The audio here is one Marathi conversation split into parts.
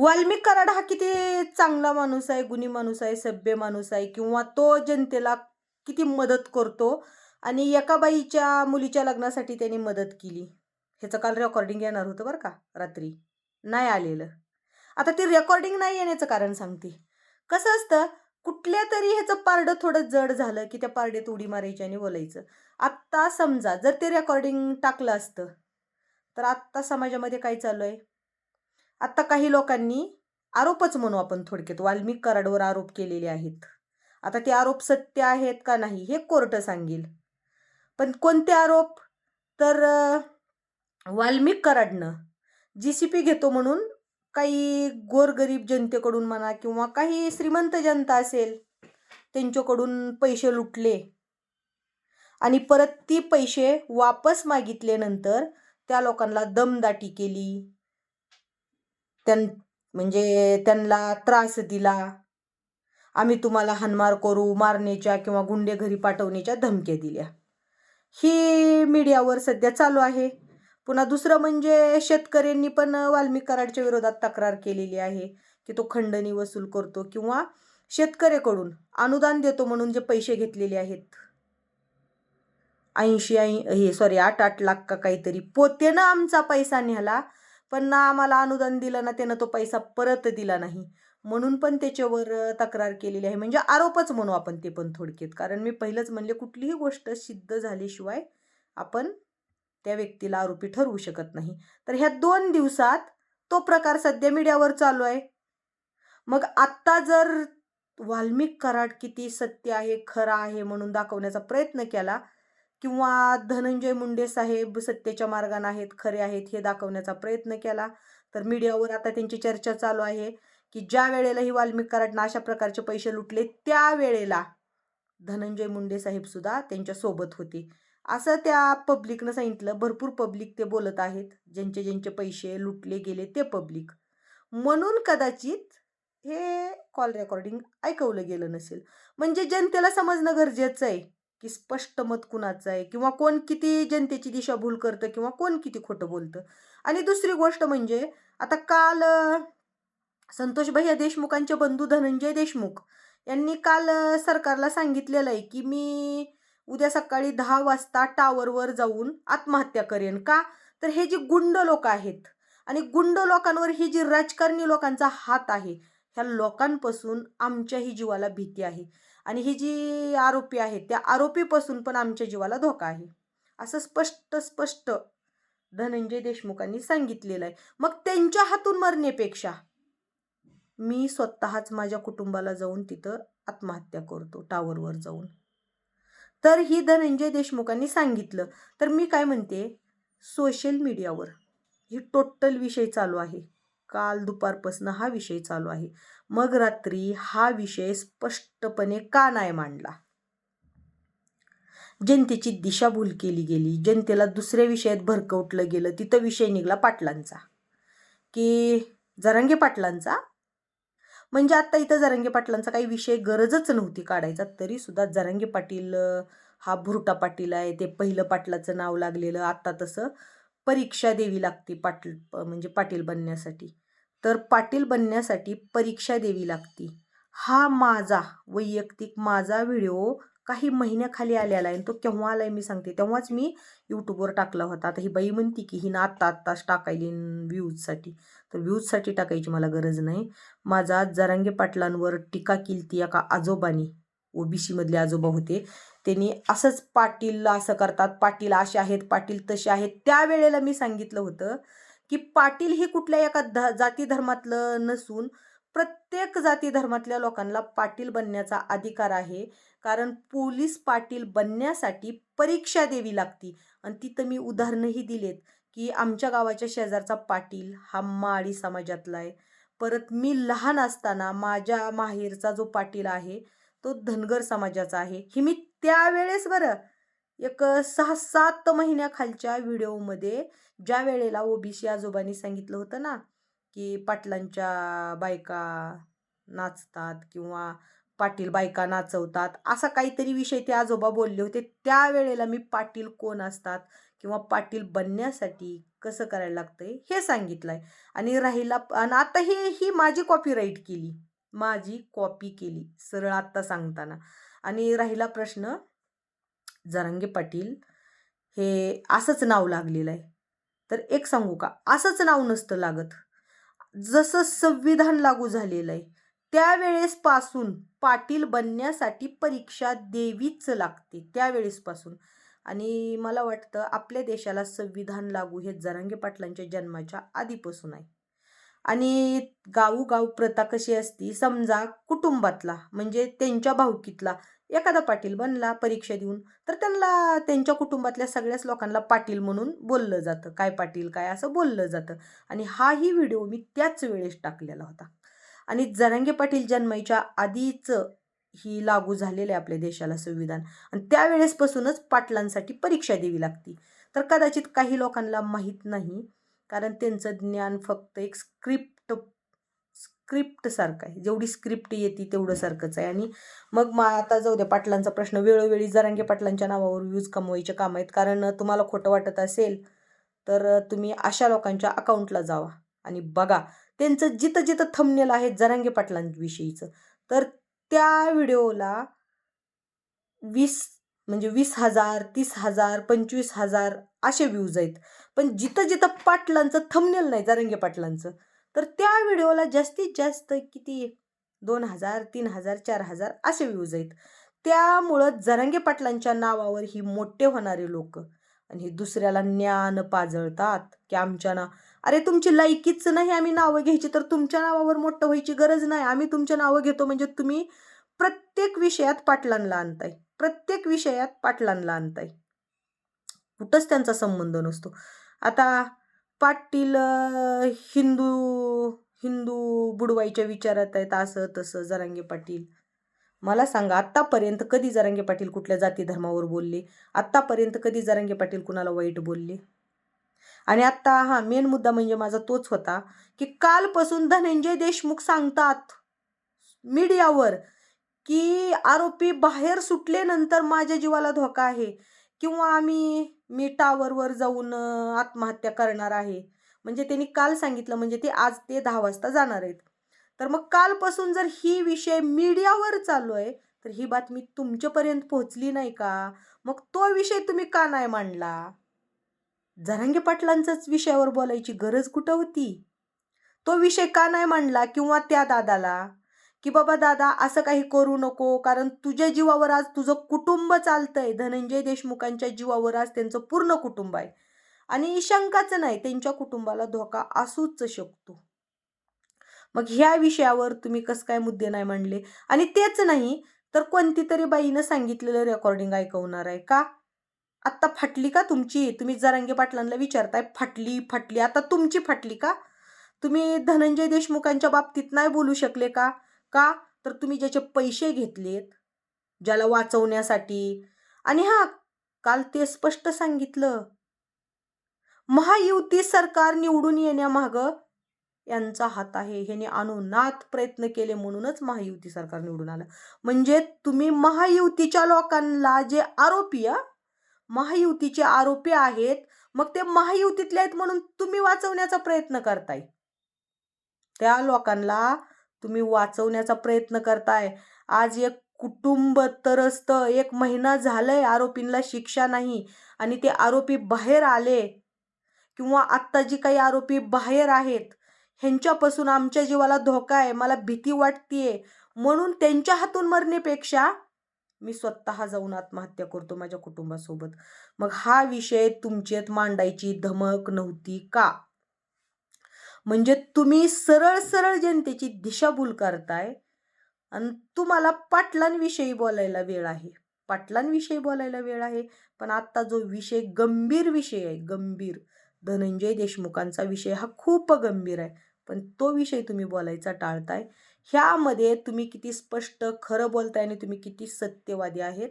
वाल्मिक कराड हा किती चांगला माणूस आहे गुणी माणूस आहे सभ्य माणूस आहे किंवा तो जनतेला किती मदत करतो आणि एका बाईच्या मुलीच्या लग्नासाठी त्यांनी मदत केली. ह्याचं काल रेकॉर्डिंग येणार होतं बरं का रात्री. नाही आलेलं. आता ती रेकॉर्डिंग नाही येण्याचं कारण सांगते. कसं असतं कुठल्या तरी ह्याचं पारडं थोडं जड झालं की त्या पारडेत उडी मारायची आणि बोलायचं. आत्ता समजा जर ते रेकॉर्डिंग टाकलं असतं तर आत्ता समाजामध्ये काय चालू आहे? आत्ता काही लोकांनी आरोपच म्हणू आपण थोडक्यात. वाल्मिक कराडवर आरोप केलेले आहेत. आता ते आरोप सत्य आहेत का नाही हे कोर्ट सांगेल. पण कोणते आरोप? तर वाल्मिक कराडनं जी सी पी घेतो म्हणून काही गोरगरीब जनतेकडून म्हणा किंवा काही श्रीमंत जनता असेल त्यांच्याकडून पैसे लुटले आणि परत ती पैसे वापस मागितल्यानंतर त्या लोकांना दमदाटी केली. त्यां म्हणजे त्यांना त्रास दिला. आम्ही तुम्हाला हानमार करू मारण्याच्या किंवा गुंडे घरी पाठवण्याच्या धमक्या दिल्या. ही मीडियावर सध्या चालू आहे. पुन्हा दुसरं म्हणजे शेतकऱ्यांनी पण वाल्मिक कराडच्या विरोधात तक्रार केलेली आहे की तो खंडणी वसूल करतो किंवा शेतकऱ्याकडून अनुदान देतो म्हणून जे पैसे घेतलेले आहेत. ऐंशी ऐं हे सॉरी आठ आठ लाख का काहीतरी पोतेनं आमचा पैसा न्याला. पण ना आम्हाला अनुदान दिलं ना त्यानं तो पैसा परत दिला नाही. म्हणून पण त्याच्यावर तक्रार केलेली आहे. म्हणजे आरोपच म्हणू आपण ते पण थोडक्यात. कारण मी पहिलंच म्हणले कुठलीही गोष्ट सिद्ध झाल्याशिवाय आपण त्या व्यक्तीला आरोपी ठरवू शकत नाही. तर ह्या दोन दिवसात तो प्रकार सध्या मीडियावर चालू आहे. मग आत्ता जर वाल्मिक कराड किती सत्य आहे खरा आहे म्हणून दाखवण्याचा प्रयत्न केला किंवा धनंजय मुंडे साहेब सत्तेच्या मार्गाने आहेत खरे आहेत हे दाखवण्याचा प्रयत्न केला. तर मीडियावर आता त्यांची चर्चा चालू आहे की ज्या वेळेला ही वाल्मिक कराडनं अशा प्रकारचे पैसे लुटले त्या वेळेला धनंजय मुंडे साहेब सुद्धा त्यांच्यासोबत होते. असं त्या पब्लिकनं सांगितलं. भरपूर पब्लिक ते बोलत आहेत. ज्यांचे ज्यांचे पैसे लुटले गेले ते पब्लिक. म्हणून कदाचित हे कॉल रेकॉर्डिंग ऐकवलं गेलं नसेल. म्हणजे जनतेला समजणं गरजेचं आहे. की स्पष्ट मत कुणाचं आहे? किंवा कोण किती जनतेची दिशाभूल करतं? किंवा कोण किती खोटं बोलतं? आणि दुसरी गोष्ट म्हणजे आता काल संतोष भैया देशमुखांचे बंधू धनंजय देशमुख यांनी काल सरकारला सांगितलेलं आहे की मी उद्या सकाळी दहा वाजता टावरवर जाऊन आत्महत्या करेन. का? तर हे जी गुंड लोक आहेत आणि गुंड लोकांवर ही जी राजकारणी लोकांचा हात आहे ह्या लोकांपासून आमच्याही जीवाला भीती आहे. आणि ही जी आरोपी आहेत त्या आरोपीपासून पण आमच्या जीवाला धोका आहे. असं स्पष्ट स्पष्ट धनंजय देशमुखांनी सांगितलेलं आहे. मग त्यांच्या हातून मरण्यापेक्षा मी स्वतःच माझ्या कुटुंबाला जाऊन तिथं आत्महत्या करतो टावरवर जाऊन. तर ही धनंजय देशमुखांनी सांगितलं. तर मी काय म्हणते? सोशल मीडियावर ही टोटल विषय चालू आहे. काल दुपारपासून हा विषय चालू आहे. मग रात्री हा विषय स्पष्टपणे का नाही मांडला? जनतेची दिशाभूल केली गेली. जनतेला दुसऱ्या विषयात भरकवटलं गेलं. तिथं विषय निघाला पाटलांचा. की जरांगे पाटलांचा? म्हणजे आत्ता इथं जरांगे पाटलांचा काही विषय गरजच नव्हती काढायचा. तरी सुद्धा जरांगे पाटील हा भुरटा पाटील आहे. ते पहिलं पाटलाचं नाव लागलेलं. आत्ता तसं परीक्षा द्यावी लागते पाटील म्हणजे पाटील बनण्यासाठी. तर पाटील बनण्यासाठी परीक्षा द्यावी लागती. हा माझा वैयक्तिक माझा व्हिडिओ काही महिन्याखाली आलेला आहे आणि तो केव्हा आलाय मी सांगते. तेव्हाच मी यूट्यूबवर टाकला होता. आता ही बाई म्हणती की हिनं आत्ता आत्ताच टाकायली व्ह्यूजसाठी. तर व्ह्यूजसाठी टाकायची मला गरज नाही. माझा जरांगे पाटलांवर टीका केली ती एका आजोबानी. बी सीमधले आजोबा होते. त्यांनी असंच पाटील असं करतात पाटील असे आहेत पाटील तसे आहेत. त्यावेळेला मी सांगितलं होतं की पाटील हे कुठल्या एका ध जाती धर्मातलं नसून प्रत्येक जाती धर्मातल्या लोकांना पाटील बनण्याचा अधिकार आहे. कारण पोलीस पाटील बनण्यासाठी परीक्षा द्यावी लागती. आणि तिथं मी उदाहरणंही दिलेत की आमच्या गावाच्या शेजारचा पाटील हा माळी समाजातला आहे. परत मी लहान असताना माझ्या माहेरचा जो पाटील आहे तो धनगर समाजाचा आहे. ही मी त्यावेळेस बरं एक सहा सात महिन्याखालच्या व्हिडिओमध्ये ज्या वेळेला ओबीसी आजोबांनी सांगितलं होतं ना की पाटलांच्या बायका नाचतात किंवा पाटील बायका नाचवतात असा काहीतरी विषय ते आजोबा बोलले होते. त्यावेळेला मी पाटील कोण असतात किंवा पाटील बनण्यासाठी कसं करायला लागतंय हे सांगितलं आहे आणि राहिला आणि आता ही ही माझी कॉपीराईट केली. माझी कॉपी केली सरळ आत्ता सांगताना. आणि राहिला प्रश्न जरांगे पाटील हे असंच नाव लागलेलं आहे. तर एक सांगू का? असंच नाव नसतं लागत. जसं संविधान लागू झालेलं आहे त्यावेळेसपासून पाटील बनण्यासाठी परीक्षा द्यावीच लागते त्यावेळेसपासून आणि मला वाटतं आपल्या देशाला संविधान लागू हे जरांगे पाटलांच्या जन्माच्या आधीपासून आहे. आणि गावोगाव प्रथा कशी असती समजा कुटुंबातला म्हणजे त्यांच्या भावकीतला एखादा पाटील बनला परीक्षा देऊन तर त्यांना त्यांच्या कुटुंबातल्या सगळ्याच लोकांना पाटील म्हणून बोललं जातं. काय पाटील काय असं बोललं जातं. आणि हाही व्हिडिओ मी त्याच वेळेस टाकलेला होता. आणि जरांगे पाटील जन्माच्या आधीच ही लागू झालेलं आहे आपल्या देशाला संविधान. आणि त्यावेळेसपासूनच पाटलांसाठी परीक्षा द्यावी लागती. तर कदाचित काही लोकांना माहीत नाही कारण त्यांचं ज्ञान फक्त एक स्क्रिप्ट स्क्रिप्टसारखं आहे. जेवढी स्क्रिप्ट येते तेवढं सारखंच आहे. आणि मग मा आता जाऊ द्या पाटलांचा प्रश्न वेळोवेळी जरांगे पाटलांच्या नावावर व्ह्यूज कमवायचे काम आहेत. कारण तुम्हाला खोटं वाटत असेल तर तुम्ही अशा लोकांच्या अकाउंटला जावा. आणि बघा त्यांचं जिथं जिथं थंबनेल आहे जरांगे पाटलांविषयीचं तर त्या व्हिडिओला वीस म्हणजे वीस हजार तीस हजार पंचवीस हजार असे व्ह्यूज आहेत. पण जिथं जिथं पाटलांचं थंबनेल नाही जरांगे पाटलांचं तर त्या व्हिडिओला जास्तीत जास्त किती? दोन हजार तीन हजार चार हजार असे व्ह्यूज आहेत. त्यामुळं जरांगे पाटलांच्या नावावर ही मोठे होणारे लोक आणि हे दुसऱ्याला ज्ञान पाजळतात की आमच्या ना अरे तुमची लायकीच नाही आम्ही नावं घ्यायची तर तुमच्या नावावर मोठं व्हायची गरज नाही. आम्ही तुमच्या नावं घेतो म्हणजे तुम्ही प्रत्येक विषयात पाटलांना आणताय. प्रत्येक विषयात पाटलांना आणताय. कुठंच त्यांचा संबंध नसतो. आता पाटील हिंदू हिंदू बुडवायच्या विचारात आहेत असं तसं जरांगे पाटील. मला सांगा आत्तापर्यंत कधी जरांगे पाटील कुठल्या जाती धर्मावर बोलले? आत्तापर्यंत कधी जरांगे पाटील कुणाला वाईट बोलले? आणि आत्ता हा मेन मुद्दा म्हणजे माझा तोच होता की कालपासून धनंजय देशमुख सांगतात मीडियावर की आरोपी बाहेर सुटल्यानंतर माझ्या जीवाला धोका आहे. किंवा आम्ही मी टावरवर जाऊन आत्महत्या करणार आहे. म्हणजे त्यांनी काल सांगितलं म्हणजे ते आज ते दहा वाजता जाणार आहेत. तर मग कालपासून जर ही विषय मीडियावर चालू आहे तर ही बातमी तुमच्यापर्यंत पोहोचली नाही का? मग तो विषय तुम्ही का नाही मांडला? जरांगे पाटलांचाच विषयावर बोलायची गरज कुठं होती? तो विषय का नाही मांडला किंवा त्या दादाला? की बाबा दादा असं काही करू नको कारण तुझ्या जीवावर आज तुझं कुटुंब चालतंय. धनंजय देशमुखांच्या जीवावर आज त्यांचं पूर्ण कुटुंब आहे. आणि शंकाच नाही त्यांच्या कुटुंबाला धोका असूच शकतो. मग ह्या विषयावर तुम्ही कसं काय मुद्दे नाही मांडले? आणि तेच नाही तर कोणती तरी बाईनं सांगितलेलं रेकॉर्डिंग ऐकवणार आहे का? आत्ता फाटली का तुमची? तुम्ही जरांगे पाटलांना विचारताय फाटली फाटली आता तुमची फाटली का? तुम्ही धनंजय देशमुखांच्या बाबतीत नाही बोलू शकले का? का? तर तुम्ही ज्याचे पैसे घेतलेत ज्याला वाचवण्यासाठी. आणि हा काल ते स्पष्ट सांगितलं. महायुती सरकार निवडून येण्यामाग यांचा हात आहे. ह्याने अनुनात प्रयत्न केले म्हणूनच महायुती सरकार निवडून आलं. म्हणजे तुम्ही महायुतीच्या लोकांना जे आरोपी महायुतीचे आरोपी आहेत मग ते महायुतीतले आहेत म्हणून तुम्ही वाचवण्याचा प्रयत्न करताय. त्या लोकांना तुम्ही वाचवण्याचा प्रयत्न करताय. आज एक कुटुंब तरस्त. एक महिना झालंय आरोपींना शिक्षा नाही आणि ते आरोपी बाहेर आले किंवा आत्ता जी काही आरोपी बाहेर आहेत ह्यांच्यापासून आमच्या जीवाला धोका आहे मला भीती वाटतीये. म्हणून त्यांच्या हातून मरण्यापेक्षा मी स्वतः जाऊन आत्महत्या करतो माझ्या कुटुंबासोबत. मग हा विषय तुमच्यात मांडायची धमक नव्हती का? म्हणजे तुम्ही सरळ सरळ जनतेची दिशाभूल करताय आणि तुम्हाला पाटलांविषयी बोलायला वेळ आहे. पाटलांविषयी बोलायला वेळ आहे पण आत्ता जो विषय गंभीर विषय आहे गंभीर धनंजय देशमुखांचा विषय हा खूप गंभीर आहे. पण तो विषय तुम्ही बोलायचा टाळताय. ह्यामध्ये तुम्ही किती स्पष्ट खरं बोलताय आणि तुम्ही किती सत्यवादी आहेत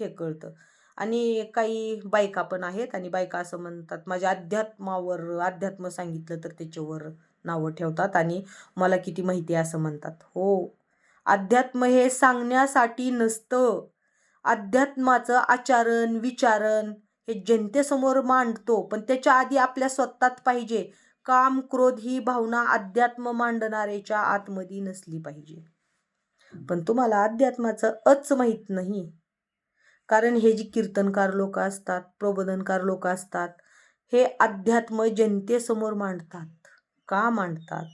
हे कळतं. आणि काही बायका पण आहेत आणि बायका असं म्हणतात माझ्या अध्यात्मावर अध्यात्म सांगितलं तर त्याच्यावर नावं ठेवतात आणि मला किती माहिती आहे असं म्हणतात. हो. अध्यात्म हे सांगण्यासाठी नसतं. अध्यात्माचं आचरण विचारण हे जनतेसमोर मांडतो पण त्याच्या आधी आपल्या स्वतःत पाहिजे. काम क्रोध ही भावना अध्यात्म मांडणाऱ्याच्या आतमध्ये नसली पाहिजे. पण तुम्हाला अध्यात्माचं अच माहीत नाही. कारण हे जी कीर्तनकार लोक असतात प्रबोधनकार लोक असतात हे अध्यात्म जनतेसमोर मांडतात. का मांडतात?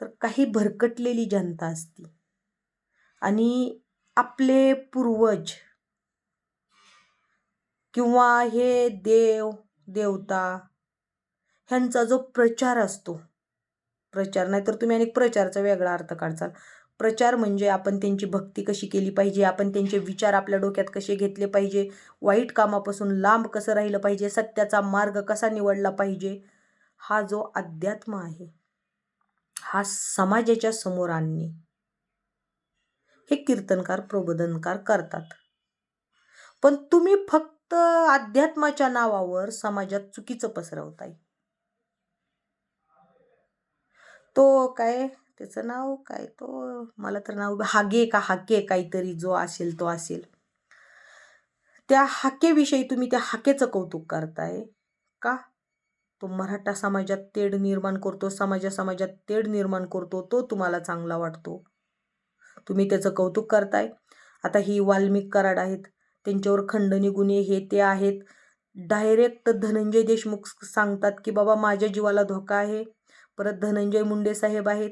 तर काही भरकटलेली जनता असती. आणि आपले पूर्वज किंवा हे देव देवता ह्यांचा जो प्रचार असतो प्रचार नाही तर तुम्ही अनेक प्रचारचा वेगळा अर्थ काढचाल प्रचार म्हणजे आपण त्यांची भक्ती कशी केली पाहिजे आपण त्यांचे विचार आपल्या डोक्यात कसे घेतले पाहिजे वाईट कामापासून लांब कसं राहिलं पाहिजे सत्याचा मार्ग कसा निवडला पाहिजे हा जो अध्यात्म आहे हा समाजाच्या समोर आणणे हे कीर्तनकार प्रबोधनकार करतात. पण तुम्ही फक्त अध्यात्माच्या नावावर समाजात चुकीचं पसरवताय. तो काय? त्याचं नाव काय तो? मला तर नाव हागे का हाके काहीतरी जो असेल तो असेल. त्या हाकेविषयी तुम्ही त्या हाकेचं कौतुक करताय का? तो मराठा समाजात तेढ निर्माण करतो समाजा समाजात तेढ निर्माण करतो तो तुम्हाला चांगला वाटतो. तुम्ही त्याचं कौतुक करताय. आता ही वाल्मिक कराड आहेत. त्यांच्यावर खंडणी गुन्हे हे ते आहेत. डायरेक्ट धनंजय देशमुख सांगतात की बाबा माझ्या जीवाला धोका आहे. परत धनंजय मुंडे साहेब आहेत.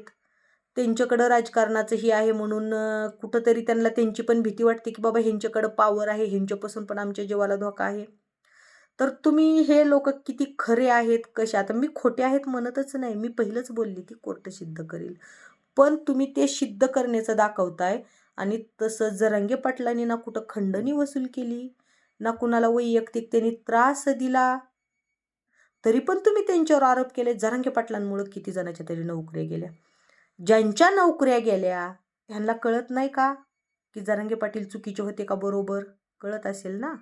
त्यांच्याकडं राजकारणाचंही आहे म्हणून कुठंतरी त्यांना त्यांची पण भीती वाटते की बाबा ह्यांच्याकडं पावर आहे ह्यांच्यापासून पण आमच्या जीवाला धोका आहे. तर तुम्ही हे लोक किती खरे आहेत कसे? आता मी खोटे आहेत म्हणतच नाही मी पहिलंच बोलली की कोर्ट सिद्ध करेल. पण तुम्ही ते सिद्ध करण्याचं दाखवताय आणि तसं जरांगे पाटलांनी ना कुठं खंडणी वसूल केली ना कुणाला वैयक्तिक त्यांनी त्रास दिला तरी पण तुम्ही त्यांच्यावर आरोप केले. जरांगे पाटलांमुळं किती जणाच्या तरी नोकऱ्या गेल्या. ज्यांच्या नोकऱ्या गेल्या ह्यांना कळत नाही का? की जरांगे पाटील चुकीचे होते का बरोबर? कळत असेल ना?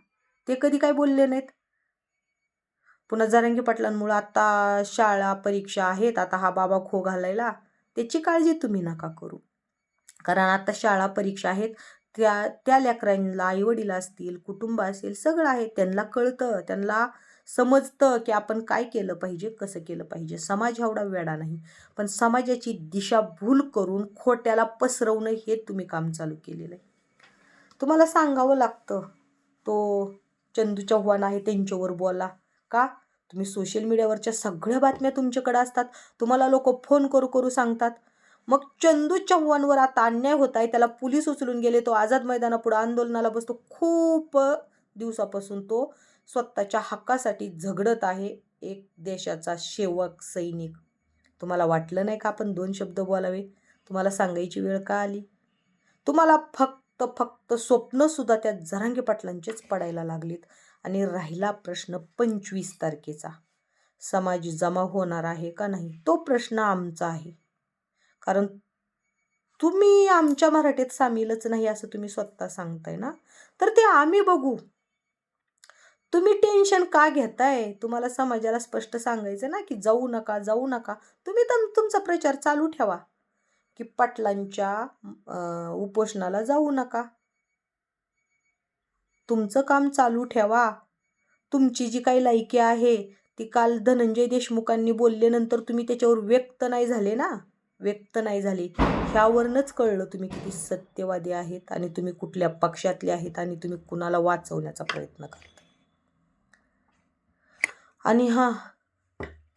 ते कधी काय बोलले नाहीत? पुन्हा जरांगे पाटलांमुळं आता शाळा परीक्षा आहेत. आता हा बाबा खो घालायला त्याची काळजी तुम्ही नका करू. कारण आता शाळा परीक्षा आहेत. त्या त्या लेकरांना आईवडील असतील कुटुंब असेल सगळं आहे. त्यांना कळतं. त्यांना समजतं की आपण काय केलं पाहिजे कसं केलं पाहिजे. समाज एवढा वेडा नाही. पण समाजाची दिशा भूल करून खोट्याला पसरवणं हे तुम्ही काम चालू केलेलं आहे. तुम्हाला सांगावं लागतं तो चंदू चव्हाण आहे त्यांच्यावर बोला. का? तुम्ही सोशल मीडियावरच्या सगळ्या बातम्या तुमच्याकडे असतात. तुम्हाला लोक फोन करू करू सांगतात. मग चंदू चव्हाणवर आता अन्याय होत आहे. त्याला पोलीस उचलून गेले तो आझाद मैदानापुढे आंदोलनाला बसतो. खूप दिवसापासून तो स्वतःच्या हक्कासाठी झगडत आहे एक देशाचा सेवक सैनिक. तुम्हाला वाटलं नाही का आपण दोन शब्द बोलावे? तुम्हाला सांगायची वेळ का आली? तुम्हाला फक्त फक्त स्वप्नसुद्धा त्या झरांगे पाटलांचेच पडायला लागलीत आणि राहिला प्रश्न पंचवीस तारखेचा. समाज जमा होणार आहे का नाही? तो प्रश्न आमचा आहे. कारण तुम्ही आमच्या मराठीत सामीलच नाही असं तुम्ही स्वतः सांगताय ना? तर ते आम्ही बघू. तुम्ही टेन्शन का घेताय? तुम्हाला समाजाला स्पष्ट सांगायचं ना की जाऊ नका जाऊ नका. तुम्ही तर तुमचा प्रचार चालू ठेवा की पाटलांच्या उपोषणाला जाऊ नका. तुमचं काम चालू ठेवा. तुमची जी काही लायकी आहे ती काल धनंजय देशमुखांनी बोलल्यानंतर तुम्ही त्याच्यावर व्यक्त नाही झाले ना? व्यक्त नाही झाले. ह्यावरनंच कळलं तुम्ही किती सत्यवादी आहेत आणि तुम्ही कुठल्या पक्षातले आहेत आणि तुम्ही कुणाला वाचवण्याचा प्रयत्न करा आणि हां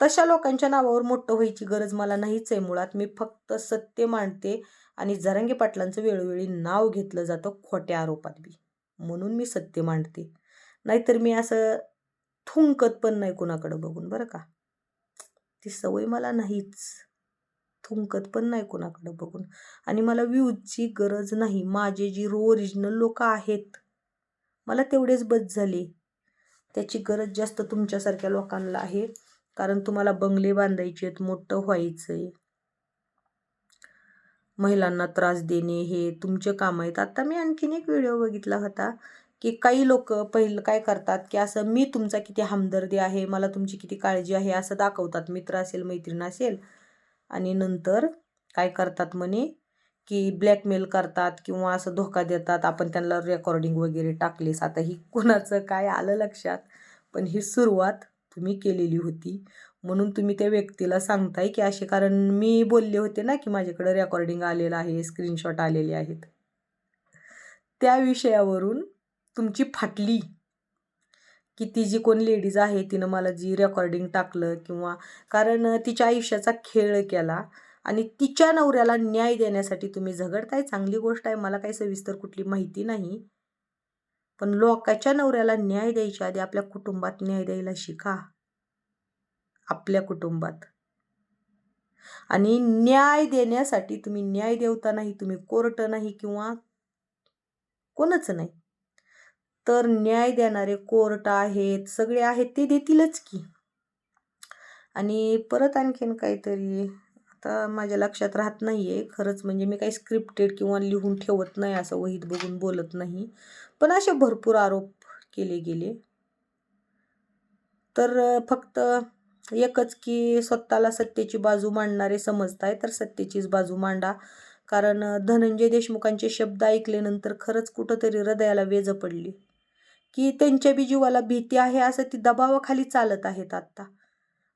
तशा लोकांच्या नावावर मोठं व्हायची गरज मला नाहीच आहे मुळात. मी फक्त सत्य मांडते आणि जरांगे पाटलांचं वेळोवेळी नाव घेतलं जातं खोट्या आरोपात बी. म्हणून मी सत्य मांडते. नाहीतर मी असं थुंकत पण नाही कुणाकडं बघून बरं का? ती सवय मला नाहीच. थुंकत पण नाही कुणाकडं बघून. आणि मला व्ह्यूजची गरज नाही. माझे जी ओरिजिनल लोक आहेत मला तेवढेच बस झाले. त्याची गरज जास्त तुमच्यासारख्या लोकांना आहे. कारण तुम्हाला बंगले बांधायचे आहेत मोठं व्हायचं आहे महिलांना त्रास देणे हे तुमचे काम आहेत. आता मी आणखीन एक व्हिडिओ बघितला होता की काही लोक पहिलं काय करतात की असं मी तुमचा किती हमदर्दी आहे मला तुमची किती काळजी आहे असं दाखवतात. मित्र असेल मैत्रीण असेल. आणि नंतर काय करतात म्हणे की ब्लॅकमेल करतात किंवा असं धोका देतात आपण त्यांना रेकॉर्डिंग वगैरे टाकलेस. आता ही कोणाचं काय आलं लक्षात? पण ही सुरुवात तुम्ही केलेली होती. म्हणून तुम्ही त्या व्यक्तीला सांगताय की असे कारण मी बोलले होते ना की माझ्याकडे रेकॉर्डिंग आलेलं आहे स्क्रीनशॉट आलेले आहेत. त्या विषयावरून तुमची फाटली की ती जी कोण लेडीज आहे तिनं मला जी रेकॉर्डिंग टाकलं किंवा कारण तिच्या आयुष्याचा खेळ केला आणि तिच्या नवऱ्याला न्याय देण्यासाठी तुम्ही झगडताय चांगली गोष्ट आहे मला काही सविस्तर कुठली माहिती नाही. पण लोकाच्या नवऱ्याला न्याय द्यायच्या आधी आपल्या कुटुंबात न्याय द्यायला शिका. आपल्या कुटुंबात. आणि न्याय देण्यासाठी तुम्ही न्याय देवता नाही तुम्ही कोर्ट नाही किंवा कोणच नाही. तर न्याय देणारे कोर्ट आहेत सगळे आहेत ते देतीलच की. आणि परत आणखीन काहीतरी आता माझ्या लक्षात राहत नाही आहे खरंच म्हणजे मी काही स्क्रिप्टेड किंवा लिहून ठेवत नाही असं वहीत बघून बोलत नाही. पण असे भरपूर आरोप केले गेले. तर फक्त एकच की स्वतःला सत्तेची बाजू मांडणारे समजताय तर सत्तेचीच बाजू मांडा. कारण धनंजय देशमुखांचे शब्द ऐकल्यानंतर खरंच कुठंतरी हृदयाला वेज पडली. की त्यांच्या बी जीवाला भीती आहे असं ती दबावाखाली चालत आहेत आत्ता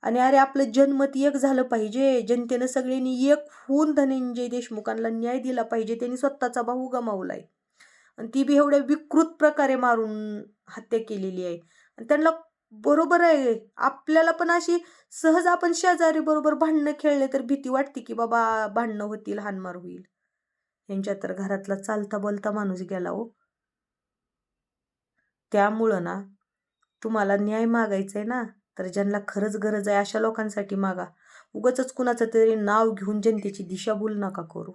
आणि अरे आपलं जनमत एक झालं पाहिजे. जनतेनं सगळ्यांनी एक होऊन धनंजय देशमुखांना न्याय दिला पाहिजे. त्यांनी स्वतःचा भाऊ गमावलाय. आणि ती बी एवढ्या विकृत प्रकारे मारून हत्या केलेली आहे. आणि त्यांना बरोबर आहे. आपल्याला पण अशी सहज आपण शेजारी बरोबर भांडणं खेळले तर भीती वाटते की बाबा भांडणं होतील हानमार होईल. यांच्या तर घरातला चालता बोलता माणूस गेला हो. त्यामुळं ना तुम्हाला न्याय मागायचा आहे ना. तर ज्यांना खरंच गरज आहे अशा लोकांसाठी मागा. उगच कुणाचं तरी नाव घेऊन जनतेची दिशाभूल नका करू.